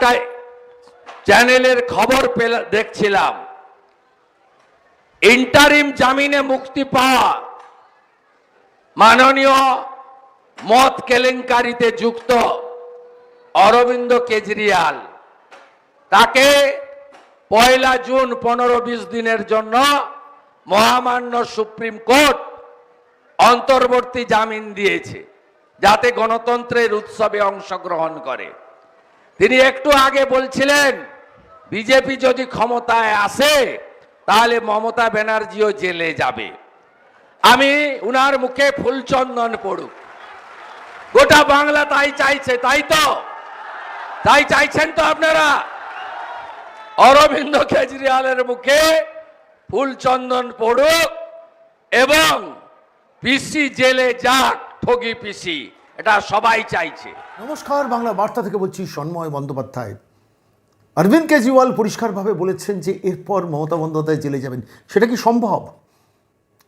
একটা চ্যানেলের খবর দেখছিলাম। ইন্টারিম জামিনে মুক্তি পাওয়া মাননীয় মদ কেলেঙ্কারিতে যুক্ত অরবিন্দ কেজরিওয়াল তাকে পয়লা জুন পনেরো বিশ দিনের জন্য মহামান্য সুপ্রিম কোর্ট অন্তর্বর্তী জামিন দিয়েছে, যাতে গণতন্ত্রের উৎসবে অংশগ্রহণ করে। তিনি একটু আগে বলছিলেন, বিজেপি যদি ক্ষমতায় আসে, তাহলে মমতা ব্যানার্জিও জেলে যাবে। আমি উনার মুখে ফুলচন্দন পড়ুক। গোটা বাংলা তাই চাইছে, তাই তো? তাই চাইছেন তো আপনারা? অরবিন্দ কেজরিওয়ালের মুখে ফুলচন্দন পড়ুক এবং পিসি জেলে যাক, ঠগি পিসি। এটা সবাই চাইছে। নমস্কার, বাংলা বার্তা থেকে বলছি সন্ময় বন্দ্যোপাধ্যায়। অরবিন্দ কেজরিওয়াল পরিষ্কারভাবে বলেছেন যে এরপর মমতা বন্দ্যোপাধ্যায় জেলে যাবেন। সেটা কি সম্ভব?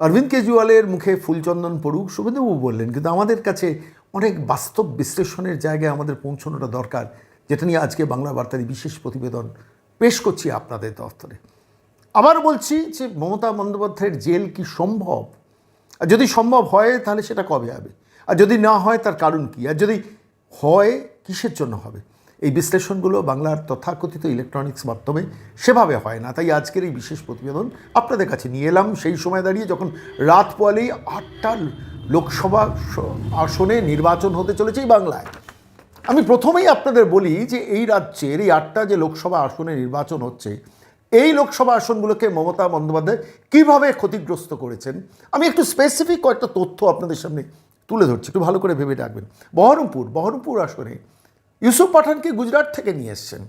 অরবিন্দ কেজরিওয়ালের মুখে ফুলচন্দন পড়ুক শুভেন্দুবাবু বললেন, কিন্তু আমাদের কাছে অনেক বাস্তব বিশ্লেষণের জায়গায় আমাদের পৌঁছানোটা দরকার, যেটা নিয়ে আজকে বাংলা বার্তার বিশেষ প্রতিবেদন পেশ করছি আপনাদের দফতরে আবার বলছি যে মমতা বন্দ্যোপাধ্যায়ের জেল কি সম্ভব? আর যদি সম্ভব হয়, তাহলে সেটা কবে হবে? আর যদি না হয়, তার কারণ কি? আর যদি হয়, কিসের জন্য হবে? এই বিশ্লেষণগুলো বাংলার তথাকথিত ইলেকট্রনিক্স মাধ্যমে সেভাবে হয় না। তাই আজকের এই বিশেষ প্রতিবেদন আপনাদের কাছে নিয়ে এলাম। সেই সময় দাঁড়িয়ে যখন রাত পোয়ালেই আটটা লোকসভা আসনে নির্বাচন হতে চলেছে এই বাংলায়, আমি প্রথমেই আপনাদের বলি যে এই রাজ্যের এই আটটা যে লোকসভা আসনে নির্বাচন হচ্ছে, এই লোকসভা আসনগুলোকে মমতা বন্দ্যোপাধ্যায় কীভাবে ক্ষতিগ্রস্ত করেছেন? আমি একটু স্পেসিফিক কয়েকটা তথ্য আপনাদের সামনে তুলে ধরছি, একটু ভালো করে ভেবে রাখবেন। বহরমপুর বহরমপুর আসনে ইউসুফ পাঠানকে গুজরাট থেকে নিয়ে এসছেন।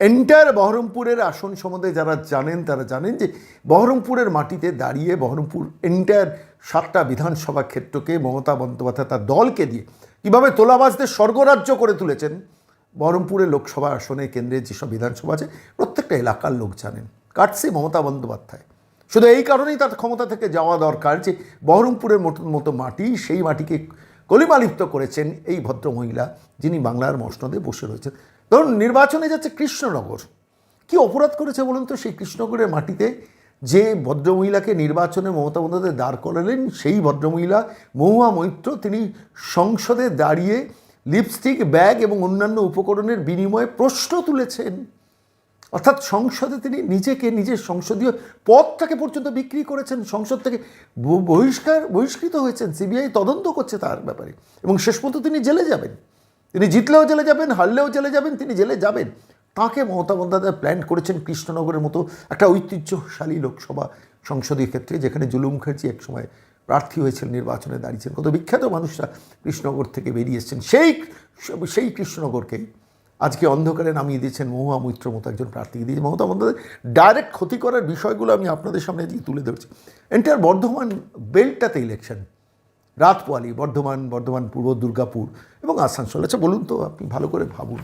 এন্টায়ার বহরমপুরের আসন সম্বন্ধে যারা জানেন, তারা জানেন যে বহরমপুরের মাটিতে দাঁড়িয়ে বহরমপুর এন্টায়ার সাতটা বিধানসভা ক্ষেত্রকে মমতা বন্দ্যোপাধ্যায় তার দলকে দিয়ে কীভাবে তোলাবাজদের স্বর্গরাজ্য করে তুলেছেন, বহরমপুরের লোকসভা আসনে কেন্দ্রের যেসব বিধানসভা আছে, প্রত্যেকটা এলাকার লোক জানেন। কাটছে মমতা বন্দ্যোপাধ্যায়। শুধু এই কারণেই তার ক্ষমতা থেকে যাওয়া দরকার যে বহরমপুরের মতো মতো মাটি, সেই মাটিকে কলিমালিপ্ত করেছেন এই ভদ্রমহিলা যিনি বাংলার মসনদে বসে রয়েছেন। ধরুন, নির্বাচনে যাচ্ছে কৃষ্ণনগর। কি অপরাধ করেছে বলুন তো? সেই কৃষ্ণনগরের মাটিতে যে ভদ্রমহিলাকে নির্বাচনে মমতা বন্দ্যোপাধ্যায় দাঁড় করালেন, সেই ভদ্রমহিলা মহুয়া মৈত্র, তিনি সংসদে দাঁড়িয়ে লিপস্টিক, ব্যাগ এবং অন্যান্য উপকরণের বিনিময়ে প্রশ্ন তুলেছেন। অর্থাৎ সংসদে তিনি নিজেকে, নিজের সংসদীয় পদটাকে পর্যন্ত বিক্রি করেছেন, সংসদ থেকে বহিষ্কার, বহিষ্কৃত হয়েছেন, সিবিআই তদন্ত করছে তার ব্যাপারে। এবং শেষ পর্যন্ত তিনি জেলে যাবেন। তিনি জিতলেও জেলে যাবেন, হারলেও জেলে যাবেন, তিনি জেলে যাবেন। তাকে মমতা বন্দ্যোপাধ্যায় প্ল্যান করেছেন কৃষ্ণনগরের মতো একটা ঐতিহ্যশালী লোকসভা সংসদীয় ক্ষেত্রে, যেখানে জুলুম মুখার্জি একসময় প্রার্থী হয়েছিলেন নির্বাচনে দাঁড়িয়েছেন। কত বিখ্যাত মানুষরা কৃষ্ণনগর থেকে বেরিয়ে এসেছেন। সেই সেই কৃষ্ণনগরকে আজকে অন্ধকারে নামিয়ে দিয়েছেন মহুয়া মৈত্র মতো একজন প্রার্থীকে দিয়েছে মমতা বন্দ্যোপাধ্যায় ডাইরেক্ট ক্ষতি করার বিষয়গুলো আমি আপনাদের সামনে দিয়ে তুলে ধরছি। এন্টার বর্ধমান বেল্টটাতে ইলেকশন রাত পোয়ালি বর্ধমান বর্ধমান পূর্ব, দুর্গাপুর এবং আসানসোল। আচ্ছা বলুন তো, আপনি ভালো করে ভাবুন।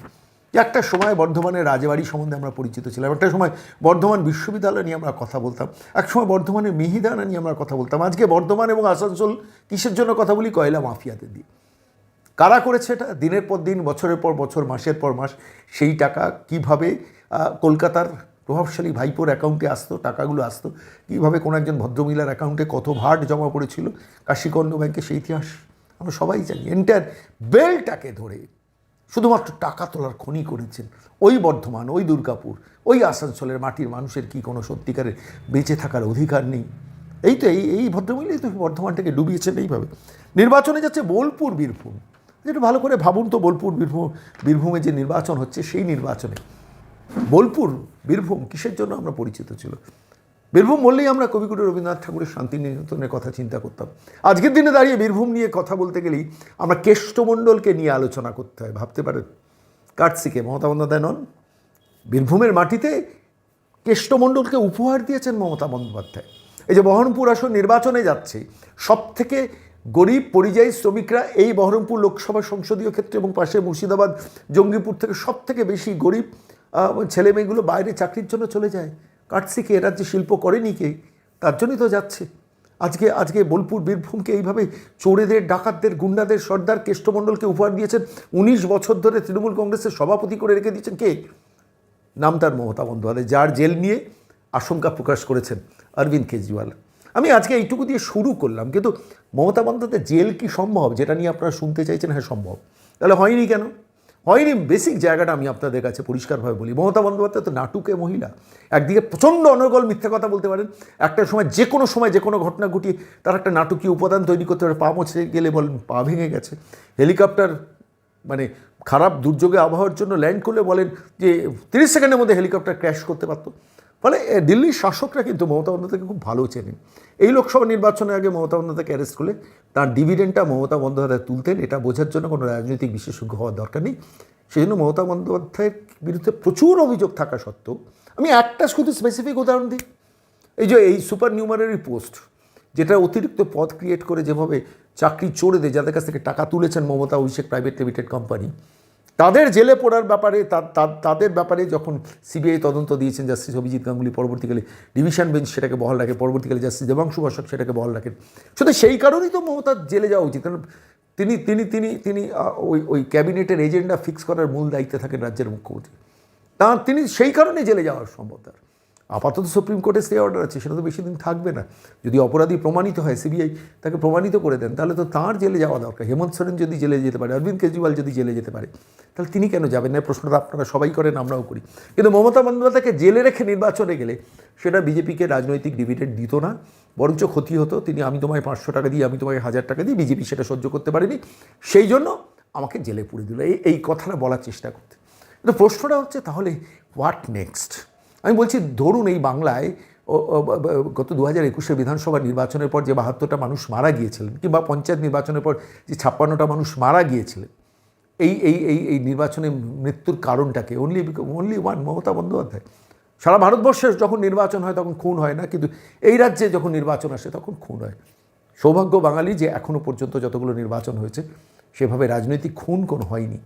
একটা সময় বর্ধমানের রাজবাড়ি সম্বন্ধে আমরা পরিচিত ছিলাম, একটা সময় বর্ধমান বিশ্ববিদ্যালয় নিয়ে আমরা কথা বলতাম, এক সময় বর্ধমানের মিহিদানা নিয়ে আমরা কথা বলতাম। আজকে বর্ধমান এবং আসানসোল কিসের জন্য কথা বলি? কয়লা মাফিয়াদের দিয়ে। কারা করেছে এটা? দিনের পর দিন, বছরের পর বছর, মাসের পর মাস সেই টাকা কীভাবে কলকাতার প্রভাবশালী ভাইপোর অ্যাকাউন্টে আসতো, টাকাগুলো আসতো, কীভাবে কোনো একজন ভদ্রমহিলার অ্যাকাউন্টে কত ভাট জমা পড়েছিল, কাশীকর্ণ ব্যাংকে সেই ইতিহাস আমরা সবাই জানি। এন্টার বেলটাকে ধরে শুধুমাত্র টাকা তোলার খনি করেছেন ওই বর্ধমান, ওই দুর্গাপুর, ওই আসানসোলের মাটির মানুষের কি কোনো সত্যিকারের বেঁচে থাকার অধিকার নেই? এই তো এই এই ভদ্রমহিলাই তো বর্ধমানটাকে ডুবিয়েছেন এইভাবে। নির্বাচনে যাচ্ছে বোলপুর বীরভূম একটু ভালো করে ভাবুন তো, বোলপুর, বীরভূম, বীরভূমে যে নির্বাচন হচ্ছে, সেই নির্বাচনে। বোলপুর, বীরভূম কিসের জন্য আমরা পরিচিত ছিল? বীরভূম বললেই আমরা কবিগুরু রবীন্দ্রনাথ ঠাকুরের শান্তিনিকেতনের কথা চিন্তা করতাম। আজকের দিনে দাঁড়িয়ে বীরভূম নিয়ে কথা বলতে গেলেই আমরা কেষ্টমণ্ডলকে নিয়ে আলোচনা করতে হয়, ভাবতে পারেন? কাটসিকে মমতা বন্দ্যোপাধ্যায় নন। বীরভূমের মাটিতে কেষ্টমণ্ডলকে উপহার দিয়েছেন মমতা বন্দ্যোপাধ্যায়। এই যে বহরমপুর আসন নির্বাচনে যাচ্ছে সব থেকে গরিব পরিযায়ী শ্রমিকরা এই বহরমপুর লোকসভা সংসদীয় ক্ষেত্রে এবং পাশে মুর্শিদাবাদ, জঙ্গিপুর থেকে সব থেকে বেশি গরিব ছেলে মেয়েগুলো বাইরে চাকরির জন্য চলে যায়। কাটসি কে এ রাজ্যে শিল্প করেনি কে? তার জন্যই তো যাচ্ছে। আজকে আজকে বোলপুর, বীরভূমকে এইভাবে চোরেদের, ডাকাতদের, গুন্ডাদের সর্দার কেষ্টমণ্ডলকে উপহার দিয়েছেন। উনিশ বছর ধরে তৃণমূল কংগ্রেসের সভাপতি করে রেখে দিয়েছেন কে? নাম তার মমতা বন্দ্যোপাধ্যায়, যার জেল নিয়ে আশঙ্কা প্রকাশ করেছেন। অরবিন্দ কেজরিওয়াল। আমি আজকে এইটুকু দিয়ে শুরু করলাম, কিন্তু মমতা বন্দ্যোপাধ্যায় জেল কি সম্ভব? যেটা নিয়ে আপনারা শুনতে চাইছেন হ্যাঁ সম্ভব। তাহলে হয়নি কেন? হয়নি বেসিক জায়গাটা আমি আপনাদের কাছে পরিষ্কারভাবে বলি। মমতা বন্দ্যোপাধ্যায় তো নাটুকে মহিলা। একদিকে প্রচণ্ড অনর্গল মিথ্যা কথা বলতে পারেন। একটা সময়, যে কোনো সময়, যে কোনো ঘটনা ঘটিয়ে তার একটা নাটকীয় উপাদান তৈরি করতে পারে। পা মোছে গেলে বলেন, পা ভেঙে গেছে। হেলিকপ্টার মানে খারাপ দুর্যোগে আবহাওয়ার জন্য ল্যান্ড করলে বলেন যে তিরিশ সেকেন্ডের মধ্যে হেলিকপ্টার ক্র্যাশ করতে পারতো। ফলে দিল্লির শাসকরা কিন্তু মমতা বন্দ্যোপাধ্যায়কে খুব ভালো চেনেন। এই লোকসভা নির্বাচনের আগে মমতা বন্দ্যোপাধ্যায়কে অ্যারেস্ট করলে, তার ডিভিডেন্ডটা মমতা বন্দ্যোপাধ্যায় তুলতেন, এটা বোঝার জন্য কোনো রাজনৈতিক বিশেষজ্ঞ হওয়ার দরকার নেই। সেই জন্য মমতা বন্দ্যোপাধ্যায়ের বিরুদ্ধে প্রচুর অভিযোগ থাকা সত্ত্বেও, আমি একটা শুধু স্পেসিফিক উদাহরণ দিই। এই যে, এই সুপার নিউমারারি পোস্ট যেটা অতিরিক্ত পদ ক্রিয়েট করে যেভাবে চাকরি চড়ে দেয় যাদের কাছ থেকে টাকা তুলেছেন Mamata, Abhishek private limited company তাদের জেলে পড়ার ব্যাপারে তাদের ব্যাপারে যখন সিবিআই তদন্ত দিয়েছেন জাস্টিস অভিজিৎ গাঙ্গুলি পরবর্তীকালে ডিভিশন বেঞ্চ সেটাকে বহাল রাখে, পরবর্তীকালে জাস্টিস দেবাংশু বসাক সেটাকে বহাল রাখেন। শুধু সেই কারণেই তো মমতার জেলে যাওয়া উচিত, কারণ তিনি তিনি তিনি তিনি ওই ওই ক্যাবিনেটের এজেন্ডা ফিক্স করার মূল দায়িত্বে থাকেন রাজ্যের মুখ্যমন্ত্রী। তা তিনি সেই কারণে জেলে যাওয়ার সম্ভব তার। আপাতত সুপ্রিম কোর্টে স্টে অর্ডার আছে, সেটা তো বেশি দিন থাকবে না। যদি অপরাধী প্রমাণিত হয় সিবিআই তাকে প্রমাণিত করে দেন, তাহলে তো তাঁর জেলে যাওয়া দরকার। হেমন্ত সোরেন যদি জেলে যেতে পারে, অরবিন্দ কেজরিওয়াল যদি জেলে যেতে পারে, তাহলে তিনি কেন যাবেন না? প্রশ্নটা আপনারা সবাই করেন, আমরাও করি। কিন্তু মমতা বন্দ্যোপাধ্যায়কে জেলে রেখে নির্বাচনে গেলে, সেটা বিজেপিকে রাজনৈতিক ডিভিডেন্ড দিত না, বরঞ্চ ক্ষতি হতো। তিনি আমি তোমায় পাঁচশো টাকা দিই, আমি তোমায় হাজার টাকা দিই বিজেপি সেটা সহ্য করতে পারেনি। সেই জন্য আমাকে জেলে পুরে দিল। এই এই কথাটা বলার চেষ্টা করতে। কিন্তু প্রশ্নটা হচ্ছে, তাহলে হোয়াট নেক্সট আমি বলছি, ধরুন এই বাংলায় গত দু হাজার একুশের বিধানসভা নির্বাচনের পর যে বাহাত্তরটা মানুষ মারা গিয়েছিলেন, কিংবা পঞ্চায়েত নির্বাচনের পর যে ছাপ্পান্নটা মানুষ মারা গিয়েছিলেন, এই এই এই এই নির্বাচনে মৃত্যুর কারণটাকে only only one Mamata Bandyopadhyay. সারা ভারতবর্ষে যখন নির্বাচন হয় তখন খুন হয় না, কিন্তু এই রাজ্যে যখন নির্বাচন আসে তখন খুন হয়। সৌভাগ্য বাঙালি যে এখনও পর্যন্ত যতগুলো নির্বাচন হয়েছে, সেভাবে রাজনৈতিক খুন কোনো হয়নি।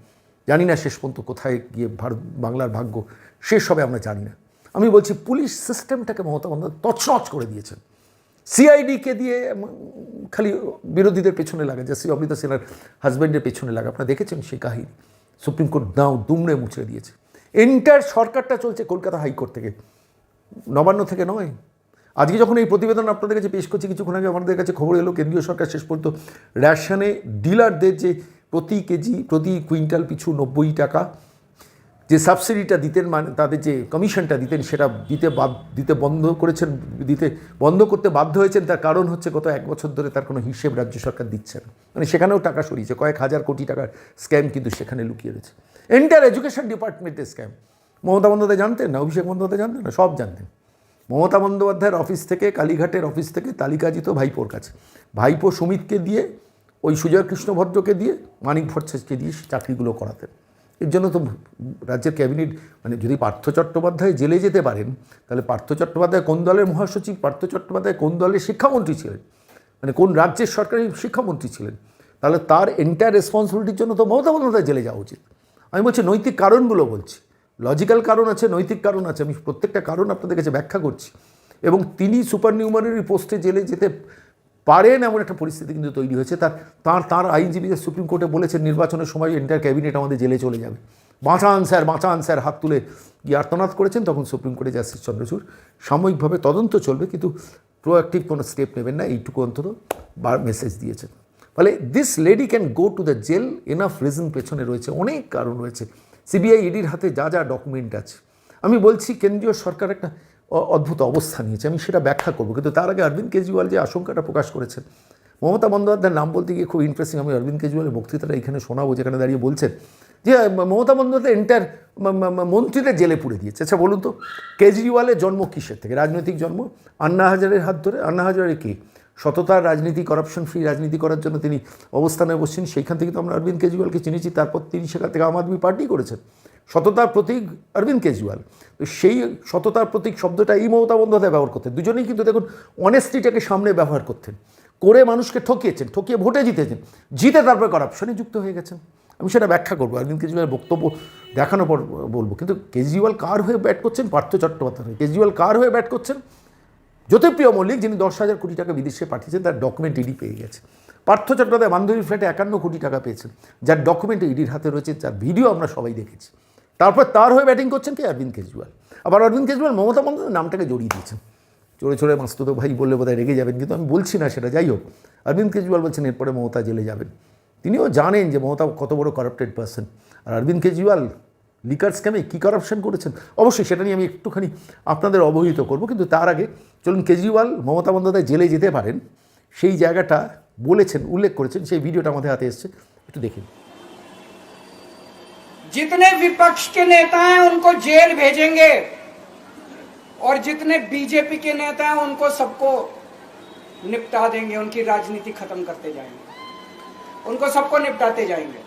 জানি না শেষ পর্যন্ত কোথায় গিয়ে ভারত বাংলার ভাগ্য, শেষ হবে আমরা জানি না। আমি বলছি পুলিশ সিস্টেমটাকে মমতা বন্দ্যোপাধ্যায় তছনছ করে দিয়েছেন। সিআইডিকে দিয়ে খালি বিরোধীদের পেছনে লাগা, যে শ্রী অমৃতা সেনার হাজব্যান্ডের পেছনে লাগা। আপনারা দেখেছেন সেই কাহিনী? সুপ্রিম কোর্ট দাও দুমড়ে মুচড়ে দিয়েছে। এন্টার সরকারটা চলছে কলকাতা হাইকোর্ট থেকে। নবান্ন থেকে নয়। আজকে যখন এই প্রতিবেদন আপনাদের কাছে পেশ করছি, কিছুক্ষণ আগে আমাদের কাছে খবর এলো, কেন্দ্রীয় সরকার শেষ পর্যন্ত রেশনে ডিলারদের যে প্রতি কেজি, প্রতি কুইন্টাল পিছু নব্বই টাকা যে সাবসিডিটা দিতেন মানে তাদের যে কমিশনটা দিতেন, সেটা দিতে দিতে বন্ধ করেছেন, দিতে বন্ধ করতে বাধ্য হয়েছেন, তার কারণ হচ্ছে গত এক বছর ধরে তার কোনো হিসেব রাজ্য সরকার দিচ্ছে না। মানে সেখানেও টাকা সরিয়েছে, কয়েক হাজার কোটি টাকার স্ক্যাম কিন্তু সেখানে লুকিয়ে রয়েছে। এন্টার এডুকেশন ডিপার্টমেন্টের স্ক্যাম মমতা বন্দ্যোপাধ্যায় জানতেন না? অভিষেক বন্দ্যোপাধ্যায় জানতেন না? সব জানতেন। মমতা বন্দ্যোপাধ্যায়ের অফিস থেকে, কালীঘাটের অফিস থেকে তালিকা যেত ভাইপোর কাছে। ভাইপো সুমিতকে দিয়ে, ওই সুজয় কৃষ্ণ ভদ্রকে দিয়ে, মানিক ভট্টাচার্যকে দিয়ে চাকরিগুলো করাতেন। এর জন্য তো রাজ্যের ক্যাবিনেট মানে যদি পার্থ চট্টোপাধ্যায় জেলে যেতে পারেন, তাহলে পার্থ চট্টোপাধ্যায় কোন দলের মহাসচিব, পার্থ চট্টোপাধ্যায় কোন দলের শিক্ষামন্ত্রী ছিলেন? মানে কোন রাজ্যের সরকারি শিক্ষামন্ত্রী ছিলেন? তাহলে তার এন্টায়ার রেসপন্সিবিলিটির জন্য তো মমতা বন্দ্যোপাধ্যায় জেলে যাওয়া উচিত। আমি বলছি নৈতিক কারণগুলো বলছি। লজিক্যাল কারণ আছে, নৈতিক কারণ আছে, আমি প্রত্যেকটা কারণ আপনাদের কাছে ব্যাখ্যা করছি। এবং তিনি সুপার নিউমারি পোস্টে জেলে যেতে পারেন এমন একটা পরিস্থিতি কিন্তু তৈরি হয়েছে। তার তার তার আইনজীবীদের সুপ্রিম কোর্টে বলেছেন নির্বাচনের সময় এন্টার ক্যাবিনেট আমাদের জেলে চলে যাবে। বাঁচান স্যার বাঁচান স্যার, হাত তুলে গিয়ে আর্তনাদ করেছেন তখন সুপ্রিম কোর্টে জাস্টিস চন্দ্রচূড়। সাময়িকভাবে তদন্ত চলবে, কিন্তু প্রোয়াক্টিভ কোনো স্টেপ নেবেন না, এইটুকু অন্তত বার মেসেজ দিয়েছেন। ফলে this lady can go to the jail enough reason পেছনে রয়েছে, অনেক কারণ রয়েছে। সিবিআই ইডির হাতে যা যা ডকুমেন্ট আছে। আমি বলছি, কেন্দ্রীয় সরকার একটা অদ্ভুত অবস্থা নিয়েছে। আমি সেটা ব্যাখ্যা করব। কিন্তু তার আগে অরবিন্দ কেজরিওয়াল যে আশঙ্কাটা প্রকাশ করেছেন, মমতা বন্দ্যোপাধ্যায়ের নাম বলতে গিয়ে খুব ইন্টারেস্টিং আমি অরবিন্দ কেজরিওয়ালের বক্তৃতাটা এখানে শোনাবো, যেখানে দাঁড়িয়ে বলছেন যে মমতা বন্দ্যোপাধ্যায় এন্টার মন্ত্রীদের জেলে পুড়ে দিয়েছে। আচ্ছা বলুন তো, কেজরিওয়ালের জন্ম কিসের থেকে? রাজনৈতিক জন্ম? আন্না হাজারের হাত ধরে? আন্না হাজারে কে? সততার রাজনীতি করাপশন ফ্রি রাজনীতি করার জন্য তিনি অবস্থানে বসছেন। সেইখান থেকে তো আমরা অরবিন্দ কেজরিওয়ালকে চিনেছি। তারপর তিনি সেখান থেকে আম আদমি পার্টি করেছেন। সততার প্রতীক অরবিন্দ কেজরিওয়াল। তো সেই সততার প্রতীক শব্দটা এই মমতা বন্দ্যোপাধ্যায় ব্যবহার করতেন। দুজনেই কিন্তু দেখুন অনেস্টিটাকে সামনে ব্যবহার করতেন। করে মানুষকে ঠকিয়েছেন, ঠকিয়ে ভোটে জিতেছেন, জিতে তারপরে করাপশনে যুক্ত হয়ে গেছেন। আমি সেটা ব্যাখ্যা করব, অরবিন্দ কেজরিওয়ালের বক্তব্য দেখানোর পর বলব। কিন্তু কেজরিওয়াল কার হয়ে ব্যাট করছেন? পার্থ চট্টোপাধ্যায় হয়ে। কেজরিওয়াল কার হয়ে ব্যাট করছেন? জ্যোতিপ্রিয় মল্লিক, যিনি দশ হাজার কোটি টাকা বিদেশে পাঠিয়েছেন, তার ডকুমেন্ট ইডি পেয়ে গেছে। পার্থ চট্টোপাধ্যায় বান্ধবীর ফ্ল্যাটে একান্ন কোটি টাকা পেয়েছেন। যার ডকুমেন্ট ইডির হাতে রয়েছে, যার ভিডিও আমরা সবাই দেখেছি। তারপর তার হয়ে ব্যাটিং করছেন কি? অরবিন্দ কেজরিওয়াল। আবার অরবিন্দ কেজরিওয়াল মমতা বন্দ্যোপাধ্যায় নামটাকে জড়িয়ে দিয়েছেন। চড়ে চড়ে মাস্তুতো ভাই বললে বোধহয় রেগে যাবেন, কিন্তু আমি বলছি না সেটা, যাই হোক। অরবিন্দ কেজরিওয়াল বলছেন, এরপরে মমতা জেলে যাবেন। তিনিও জানেন যে মমতা কত বড় করাপ্টেড পার্সন আর অরবিন্দ কেজরিওয়াল লিকার স্ক্যামে কী করাপশন করেছেন? অবশ্যই সেটা নিয়ে আমি একটুখানি আপনাদের অবহিত করব, কিন্তু তার আগে চলুন কেজরিওয়াল মমতা বন্দ্যোপাধ্যায় জেলে যেতে পারেন। সেই জায়গাটা বলেছেন, উল্লেখ করেছেন, সেই ভিডিওটা আমাদের হাতে এসছে। একটু দেখুন जितने विपक्ष के नेता हैं, उनको जेल भेजेंगे। और जितने बीजेपी के नेता हैं, उनको सबको निपटा देंगे, उनकी राजनीति खत्म करते जाएँगे। उनको सबको निपटाते जाएँगे।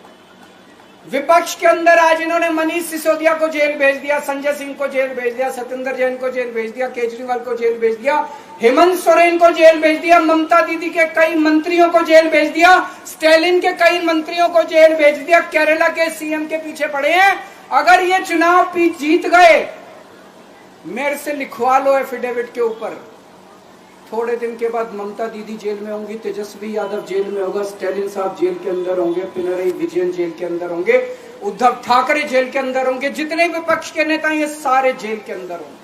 विपक्ष के अंदर आज इन्होंने मनीष सिसोदिया को जेल भेज दिया, संजय सिंह को जेल भेज दिया सत्येंद्र जैन को जेल भेज दिया, केजरीवाल को जेल भेज दिया, हेमंत सोरेन को जेल भेज दिया, ममता दीदी के कई मंत्रियों को जेल भेज दिया, स्टैलिन के कई मंत्रियों को जेल भेज दिया, केरला के सीएम के पीछे पड़े हैं। अगर ये चुनाव जीत गए, मेरे से लिखवा लो एफिडेविट के ऊपर। थोड़े दिन के बाद ममता दीदी जेल में होंगी तेजस्वी यादव जेल में होगा स्टैलिन साहब जेल के अंदर होंगे पिनरई विजयन जेल के अंदर होंगे उद्धव ठाकरे जेल के अंदर होंगे जितने विपक्ष के नेता हैं ये सारे जेल के अंदर होंगे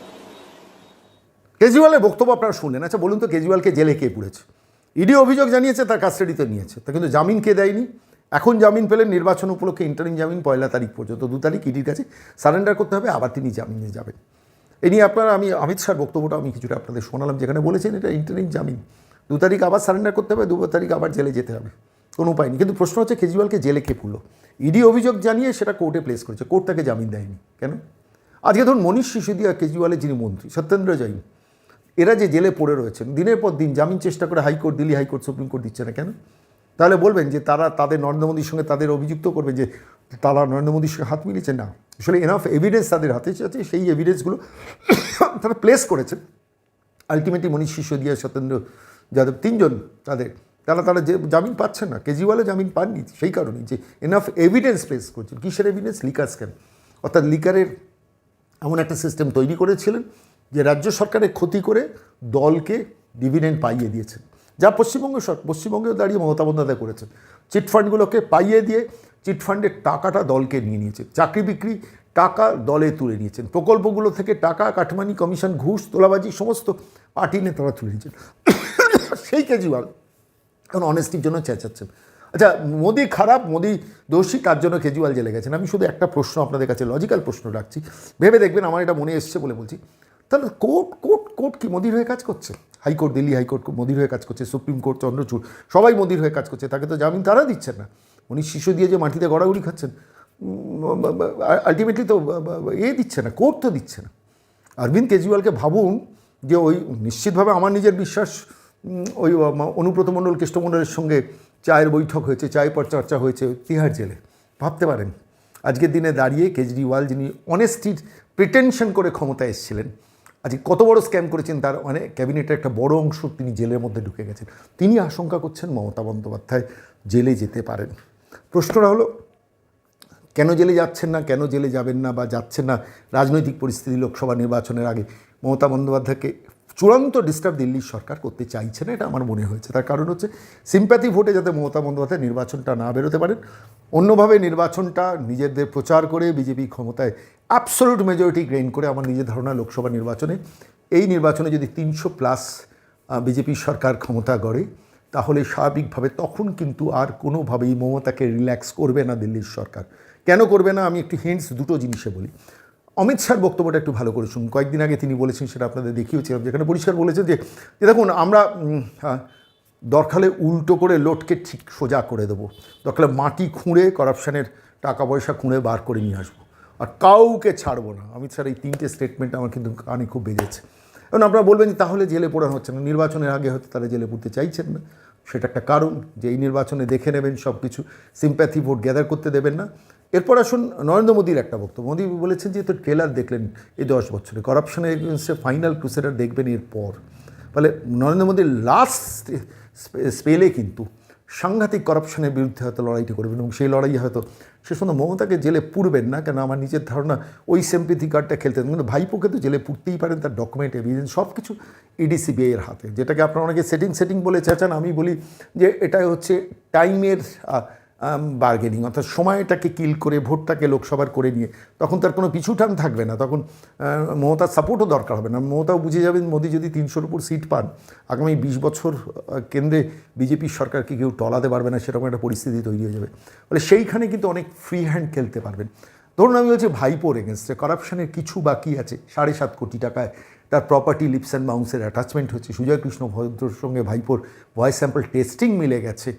কেজরিওয়ালের বক্তব্য আপনারা শুনলেন আচ্ছা বলুন তো কেজরিওয়ালকে জেলে কে পুড়েছে ইডি অভিযোগ জানিয়েছে তার কাস্টাডিতে নিয়েছে তা কিন্তু জামিন কে দেয়নি এখন জামিন পেলেন নির্বাচন উপলক্ষে ইন্টারিম জামিন পয়লা তারিখ পর্যন্ত দু তারিখ ইডির কাছে সারেন্ডার করতে হবে আবার তিনি জামিনে যাবেন এই নিয়ে আপনারা, আমি অমিত শাহর বক্তব্যটা আমি কিছুটা আপনাদের শোনালাম, যেখানে বলেছেন এটা ইন্টারিম জামিন। দু তারিখ আবার সারেন্ডার করতে হবে, দু তারিখ আবার জেলে যেতে হবে। কোনো উপায় নেই। কিন্তু প্রশ্ন হচ্ছে কেজরিওয়ালকে জেলে কে পুরলো? ইডি অভিযোগ জানিয়ে সেটা কোর্টে প্লেস করেছে। কোর্ট তাকে জামিন দেয়নি। কেন? আজকে ধরুন মনীষ সিসোদিয়া, কেজরিওয়ালের যিনি মন্ত্রী, সত্যেন্দ্র জৈন, এরা যে জেলে পড়ে রয়েছেন, দিনের পর দিন জামিন চেষ্টা করে high court, Delhi high court, supreme court দিচ্ছে না কেন? তাহলে বলবেন যে তারা তাদের নরেন্দ্র মোদীর সঙ্গে তাদের অভিযুক্ত করবে যে তারা নরেন্দ্র মোদীর সঙ্গে হাত মিলিয়েছে? না। আসলে এনাফ এভিডেন্স তাদের হাতে আছে সেই এভিডেন্সগুলো তারা প্লেস করেছেন আলটিমেটলি মনীষ সিসোদিয়া সত্যেন্দ্র যাদব তিনজন তাদের। তারা তারা যে জামিন পাচ্ছেন না, কেজরিওয়ালও জামিন পাননি সেই কারণেই যে এনাফ এভিডেন্স প্লেস করছেন। কিসের এভিডেন্স লিকার স্ক্যাম অর্থাৎ লিকারের এমন একটা সিস্টেম তৈরি করেছিলেন যে রাজ্য সরকারের ক্ষতি করে দলকে ডিভিডেন্ড পাইয়ে দিয়েছেন। যা পশ্চিমবঙ্গ সর- পশ্চিমবঙ্গেও দাঁড়িয়ে মমতা বন্দ্যোপাধ্যায় করেছেন। চিটফান্ডগুলোকে পাইয়ে দিয়ে চিটফান্ডের টাকাটা দলকে নিয়ে নিয়েছে চাকরি বিক্রি টাকা দলে তুলে নিয়েছেন। প্রকল্পগুলো থেকে টাকা কাঠমানি কমিশন, ঘুষ, তোলাবাজি সমস্ত পার্টি নেতারা তুলে নিয়েছেন। সেই কেজরিওয়াল এখন অনেস্টির জন্য চেঁচাচ্ছেন। আচ্ছা মোদি খারাপ, মোদি দোষী, তার জন্য কেজরিওয়াল জেলে গেছেন। আমি শুধু একটা প্রশ্ন আপনাদের কাছে লজিক্যাল প্রশ্ন রাখছি। ভেবে দেখবেন আমার এটা মনে এসছে বলে বলছি। তাহলে কোর্ট কোর্ট কোর্ট কি মোদির হয়ে কাজ করছে? হাইকোর্ট, দিল্লি হাইকোর্ট মোদির হয়ে কাজ করছে, সুপ্রিম কোর্ট, চন্দ্রচূড়, সবাই মোদির হয়ে কাজ করছে, তাকে তো জামিন তারা দিচ্ছেন না। উনি শিশু দিয়ে যে মাটিতে গড়াগড়ি খাচ্ছেন আলটিমেটলি তো এ দিচ্ছে না, কোর্ট তো দিচ্ছে না। অরবিন্দ কেজরিওয়ালকে ভাবুন যে ওই নিশ্চিতভাবে আমার নিজের বিশ্বাস ওই অনুব্রত মণ্ডল কৃষ্ণমণ্ডলের সঙ্গে চায়ের বৈঠক হয়েছে, চায়ের পর চর্চা হয়েছে তিহার জেলে। ভাবতে পারেন, আজকের দিনে দাঁড়িয়ে কেজরিওয়াল যিনি অনেস্টির প্রিটেনশন করে ক্ষমতায় এসেছিলেন আজকে কত বড় স্ক্যাম করেছেন তার মানে ক্যাবিনেটের একটা বড় অংশ তিনি জেলের মধ্যে ঢুকে গেছেন। তিনি আশঙ্কা করছেন মমতা বন্দ্যোপাধ্যায় জেলে যেতে পারেন। প্রশ্নটা হলো, কেন জেলে যাচ্ছেন না, কেন জেলে যাবেন না বা যাচ্ছেন না রাজনৈতিক পরিস্থিতি লোকসভা নির্বাচনের আগে? মমতা বন্দ্যোপাধ্যায়কে চূড়ান্ত ডিস্টার্ব দিল্লির সরকার করতে চাইছে না, এটা আমার মনে হয়েছে। তার কারণ হচ্ছে সিম্প্যাথি ভোটে যাতে মমতা বন্দ্যোপাধ্যায় নির্বাচনটা না বেরোতে পারেন, অন্যভাবে নির্বাচনটা নিজেদের প্রচার করে বিজেপি ক্ষমতায় অ্যাবসোলুট মেজরিটি গ্রেইন করে আমার নিজের ধারণা লোকসভা নির্বাচনে। এই নির্বাচনে যদি তিনশো প্লাস বিজেপি সরকার ক্ষমতা গড়ে তাহলে স্বাভাবিকভাবে তখন কিন্তু আর কোনোভাবেই মমতাকে রিল্যাক্স করবে না দিল্লির সরকার। কেন করবে না? আমি একটু হিন্টস দুটো জিনিসে বলি। অমিত শাহর বক্তব্যটা একটু ভালো করে শুনুন। কয়েকদিন আগে তিনি বলেছেন সেটা আপনাদের দেখিয়েছিলাম যেখানে পরিষ্কার বলেছেন যে দেখুন আমরা হ্যাঁ, উল্টো করে লোটকে ঠিক সোজা করে দেবো। দরকারে মাটি খুঁড়ে করাপশানের টাকা পয়সা খুঁড়ে বার করে নিয়ে আসব। আর কাউকে ছাড়বো না। অমিত শাহর এই তিনটে স্টেটমেন্ট আমার কিন্তু কানে খুব বেজেছে। এবং আপনারা বলবেন যে, তাহলে জেলে পড়ানো হচ্ছে না। নির্বাচনের আগে হয়তো তারা জেলে পড়তে চাইছেন না। সেটা একটা কারণ। যে এই নির্বাচনে দেখে নেবেন সব কিছু সিম্প্যাথি ভোট গ্যাদার করতে দেবেন না। এরপর আসুন নরেন্দ্র মোদীর একটা বক্তব্য। মোদী বলেছেন যে তো ট্রেলার দেখলেন এই দশ বছরে। করাপশনের এগেনস্টে ফাইনাল ক্রুসেডার দেখবেন এরপর। ফলে নরেন্দ্র মোদীর লাস্ট স্পেলে কিন্তু সাংঘাতিক করাপশনের বিরুদ্ধে হয়তো লড়াইটি করবেন এবং সেই লড়াই হয়তো সে সময় মমতাকে জেলে পুরবেন না কেন আমার নিজের ধারণা ওই সেম্পিথি কার্ডটা খেলতে কিন্তু ভাইপোকে তো জেলে পুরতেই পারেন, তার ডকুমেন্ট এভিডেন্স সব কিছু ইডিসিবিআই এর হাতে। যেটাকে আপনারা অনেকে সেটিং সেটিং বলে চেঁচান, আমি বলি যে এটাই হচ্ছে টাইমের বার্গেনিং অর্থাৎ সময়টাকে কিল করে ভোটটাকে লোকসভার করে নিয়ে, তখন তার কোনো পিছুটান থাকবে না। তখন মমতার সাপোর্টও দরকার হবে না। মমতাও বুঝে যাবেন, মোদি যদি তিনশোর উপর সিট পান, আগামী বিশ বছর কেন্দ্রে বিজেপির সরকারকে কেউ টলাতে পারবে না, সেরকম একটা পরিস্থিতি তৈরি হয়ে যাবে। ফলে সেইখানে কিন্তু অনেক ফ্রি হ্যান্ড খেলতে পারবেন। ধরুন আমি বলছি ভাইপোর এগেনস্টে করাপশনের কিছু বাকি আছে, সাড়ে সাত কোটি টাকায়। তার প্রপার্টি লিপস অ্যান্ড বাউন্সের অ্যাটাচমেন্ট হচ্ছে। সুজয় কৃষ্ণ ভদ্রর সঙ্গে ভাইপোর ভয়েস স্যাম্পল টেস্টিং মিলে গেছে।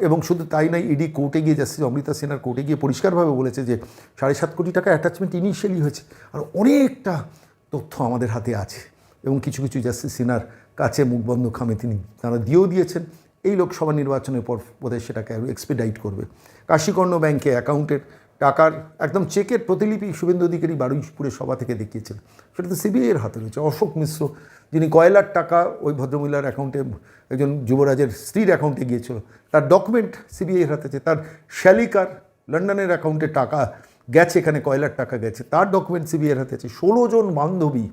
এবং শুধু তাই নয় ইডি কোর্টে গিয়ে জাস্টিস অমৃতা সিনহার কোর্টে গিয়ে পরিষ্কারভাবে বলেছে যে, সাড়ে সাত কোটি টাকা অ্যাটাচমেন্ট ইনিশিয়ালি হয়েছে। আর অনেকটা তথ্য আমাদের হাতে আছে। এবং কিছু কিছু জাস্টিস সিনহার কাছে মুখবন্ধ খামে তিনি, তারা দিয়েও দিয়েছেন। এই লোকসভা নির্বাচনের পর বোধহয় সেটাকে এক্সপেডাইট করবে। কাশীকর্ণ ব্যাংকে অ্যাকাউন্টের টাকার একদম চেকের প্রতিলিপি শুভেন্দু অধিকারী বারুইপুরে সভা থেকে দেখিয়েছেন। সেটা তো সিবিআইয়ের হাতে রয়েছে। অশোক মিশ্র, যিনি কয়লার টাকা ওই ভদ্রমহিলার অ্যাকাউন্টে একজন যুবরাজের স্ত্রীর অ্যাকাউন্টে গিয়েছিল, তার ডকুমেন্ট সিবিআইয়ের হাতে আছে। তার শ্যালিকার লন্ডনের অ্যাকাউন্টে টাকা গেছে, এখানে কয়লার টাকা গেছে। তার ডকুমেন্ট সিবিআইয়ের হাতে আছে। ষোলো জন বান্ধবী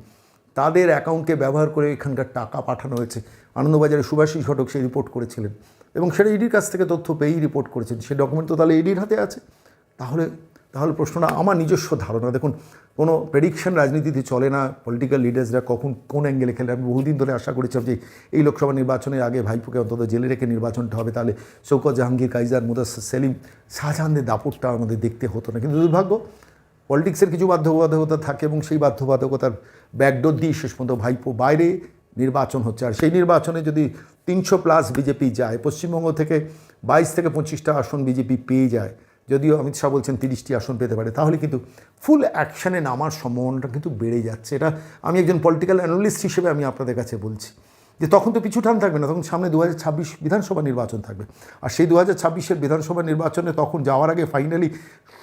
তাদের অ্যাকাউন্টকে ব্যবহার করে এখানকার টাকা পাঠানো হয়েছে। আনন্দবাজারে সুভাষিস ঘটক সে রিপোর্ট করেছিলেন। এবং সেটা ইডির কাছ থেকে তথ্য পেয়েই রিপোর্ট করেছেন। সে ডকুমেন্ট তো তাহলে ইডির হাতে আছে। তাহলে তাহলে প্রশ্নটা আমার নিজস্ব ধারণা। দেখুন, কোনো প্রেডিকশন রাজনীতিতে চলে না পলিটিক্যাল লিডার্সরা কখন কোন অ্যাঙ্গেলে খেলে। আমি বহুদিন ধরে আশা করেছিলাম যে এই লোকসভা নির্বাচনের আগে ভাইপোকে অন্তত জেলে রেখে নির্বাচনটা হবে। তাহলে শৌকত জাহাঙ্গীর, কাইজার মুদাসর সেলিম, শাহজাহানদের দাপটটা আমাদের দেখতে হতো না। কিন্তু দুর্ভাগ্য পলিটিক্সের কিছু বাধ্যবাধকতা থাকে এবং সেই বাধ্যবাধকতার ব্যাকডোর দিয়ে শেষ পর্যন্ত ভাইপো বাইরে নির্বাচন হচ্ছে। আর সেই নির্বাচনে যদি তিনশো প্লাস বিজেপি যায়, পশ্চিমবঙ্গ থেকে বাইশ থেকে পঁচিশটা আসন বিজেপি পেয়ে যায় যদিও অমিত শাহ বলছেন তিরিশটি আসন পেতে পারে, তাহলে কিন্তু ফুল অ্যাকশানে নামার সম্ভাবনাটা কিন্তু বেড়ে যাচ্ছে। এটা আমি একজন পলিটিক্যাল অ্যানালিস্ট হিসেবে আমি আপনাদের কাছে বলছি যে তখন তো পিছু টান থাকবে না, তখন সামনে দু বিধানসভা নির্বাচন থাকবে। আর সেই দু হাজার বিধানসভা নির্বাচনে তখন যাওয়ার আগে ফাইনালি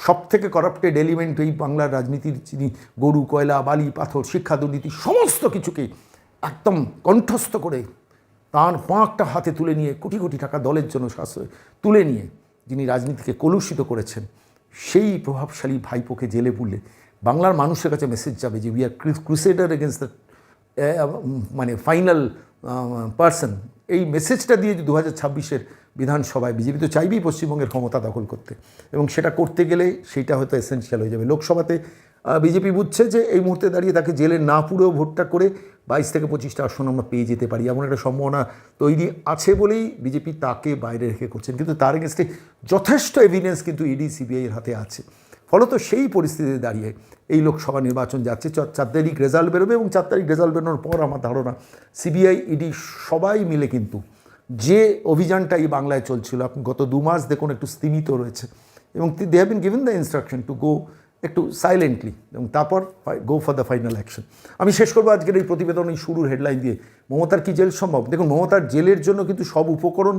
সব থেকে করাপ্টেড এলিমেন্ট এই বাংলার রাজনীতির যিনি গরু, কয়লা, বালি, পাথর, শিক্ষা, দুর্নীতি সমস্ত কিছুকে একদম কণ্ঠস্থ করে তার পাঁকটা হাতে তুলে নিয়ে কোটি কোটি টাকা দলের জন্য সাশ্রয় তুলে নিয়ে যিনি রাজনীতিকে কলুষিত করেছেন, সেই প্রভাবশালী ভাইপোকে জেলে বুলে বাংলার মানুষের কাছে মেসেজ যাবে যে we are crusader against the মানে ফাইনাল পার্সন এই মেসেজটা দিয়ে দু হাজার ছাব্বিশের বিধানসভায় বিজেপি তো চাইবেই পশ্চিমবঙ্গের ক্ষমতা দখল করতে। এবং সেটা করতে গেলে সেইটা হয়তো এসেন্সিয়াল হয়ে যাবে। লোকসভাতে বিজেপি বুঝছে যে এই মুহূর্তে দাঁড়িয়ে তাকে জেলে না পুরেও ভোটটা করে বাইশ থেকে পঁচিশটা আসন আমরা পেয়ে যেতে পারি, এমন একটা সম্ভাবনা তৈরি আছে বলেই বিজেপি তাকে বাইরে রেখে করছেন। কিন্তু তার এগেনস্টে যথেষ্ট এভিডেন্স কিন্তু ইডি সিবিআইয়ের হাতে আছে। ফলত সেই পরিস্থিতিতে দাঁড়িয়ে এই লোকসভা নির্বাচন যাচ্ছে চার তারিখ রেজাল্ট বেরোবে এবং চার তারিখ রেজাল্ট বেরোনোর পর আমার ধারণা সিবিআই ইডি সবাই মিলে কিন্তু যে অভিযানটা এই বাংলায় চলছিল আপনি গত দু মাস দেখুন একটু স্তীমিত রয়েছে এবং they have been given the instruction to go একটু সাইলেন্টলি এবং তারপর go for the final action আমি শেষ করব আজকের এই প্রতিবেদন এই শুরুর হেডলাইন দিয়ে। মমতার কি জেল সম্ভব? দেখুন, মমতার জেলের জন্য কিন্তু সব উপকরণ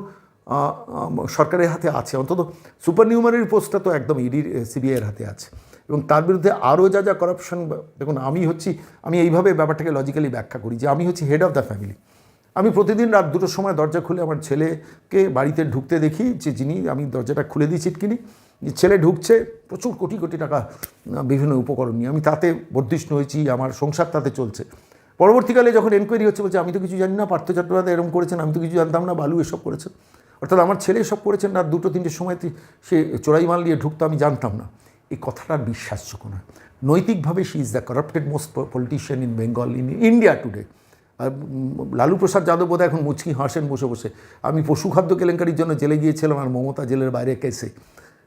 সরকারের হাতে আছে। অন্তত সুপার নিউমারির পোস্টটা তো একদম ইডির সিবিআইয়ের হাতে আছে। এবং তার বিরুদ্ধে আরও যা যা করাপশন দেখুন, আমি হচ্ছি, আমি এইভাবে ব্যাপারটাকে লজিক্যালি ব্যাখ্যা করি যে, আমি হচ্ছি হেড অফ দ্য ফ্যামিলি আমি প্রতিদিন রাত দুটোর সময় দরজা খুলে আমার ছেলেকে বাড়িতে ঢুকতে দেখি যে, যিনি আমি দরজাটা খুলে দিই চিটকিনি যে ছেলে ঢুকছে, প্রচুর কোটি কোটি টাকা বিভিন্ন উপকরণ নিয়ে। আমি তাতে বর্ধিষ্ণু হয়েছি, আমার সংসার তাতে চলছে। পরবর্তীকালে যখন এনকোয়ারি হচ্ছে, বলছে, আমি তো কিছু জানি না, পার্থ চট্টোপাধ্যায় এরকম করেছেন, আমি তো কিছু জানতাম না, বালু এসব করেছেন অর্থাৎ আমার ছেলে এসব করেছেন রাত দুটো তিনটের সময় সে চোরাই মাল নিয়ে ঢুকতো, আমি জানতাম না। এই কথাটা বিশ্বাসযোগ্য নয়। নৈতিকভাবে she is the corrupted most politician in Bengal in India today আর লালু প্রসাদ যাদব বোধহয় এখন মুচকি হাসেন বসে বসে। আমি পশু খাদ্য কেলেঙ্কারির জন্য জেলে গিয়েছিলাম, আর মমতা জেলের বাইরে কেসে।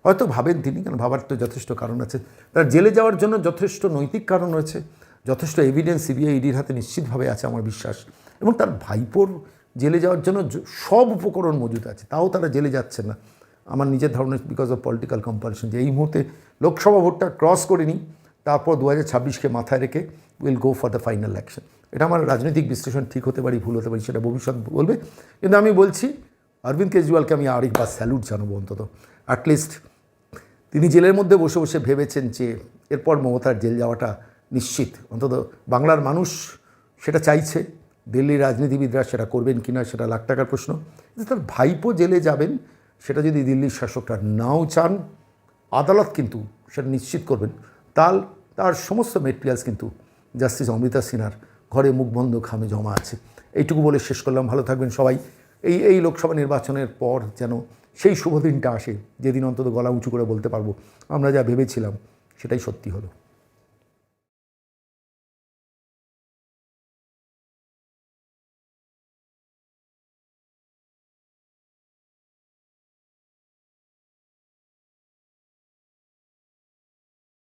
হয়তো ভাবেন তিনি, কারণ ভাবার তো যথেষ্ট কারণ আছে। তার জেলে যাওয়ার জন্য যথেষ্ট নৈতিক কারণ রয়েছে, যথেষ্ট এভিডেন্স সিবিআই ইডির হাতে নিশ্চিতভাবে আছে আমার বিশ্বাস। এবং তার ভাইপোর জেলে যাওয়ার জন্য সব উপকরণ মজুদ আছে, তাও তারা জেলে যাচ্ছে না। আমার নিজের ধারণা বিকজ অফ পলিটিক্যাল কম্পালশন যে এই মুহূর্তে লোকসভা ভোটটা ক্রস করে নিই, তারপর দু হাজার ছাব্বিশকে মাথায় রেখে will go for the final action এটা আমার রাজনৈতিক বিশ্লেষণ, ঠিক হতে পারি, ভুল হতে পারি, সেটা ভবিষ্যৎ বলবে। কিন্তু আমি বলছি, অরবিন্দ কেজরিওয়ালকে আমি আরেকবার স্যালুট জানাব অন্তত। অ্যাটলিস্ট তিনি জেলের মধ্যে বসে বসে ভেবেছেন যে এরপর মমতার জেল যাওয়াটা নিশ্চিত। অন্তত বাংলার মানুষ সেটা চাইছে, দিল্লির রাজনীতিবিদরা সেটা করবেন কি না সেটা লাখ টাকার প্রশ্ন। তার ভাইপো জেলে যাবেন, সেটা যদি দিল্লির শাসকরা নাও চান, আদালত কিন্তু সেটা নিশ্চিত করবেন। তার তার সমস্ত মেটেরিয়ালস কিন্তু জাস্টিস অমৃতা সিনহার ঘরে মুখ বন্ধ খামে জমা আছে। এইটুকু বলে শেষ করলাম। ভালো থাকবেন সবাই। এই এই লোকসভা নির্বাচনের পর যেন সেই শুভ দিনটা আসে, যেদিন অন্তত গলা উঁচু করে বলতে পারব। আমরা যা ভেবেছিলাম, সেটাই সত্যি হলো।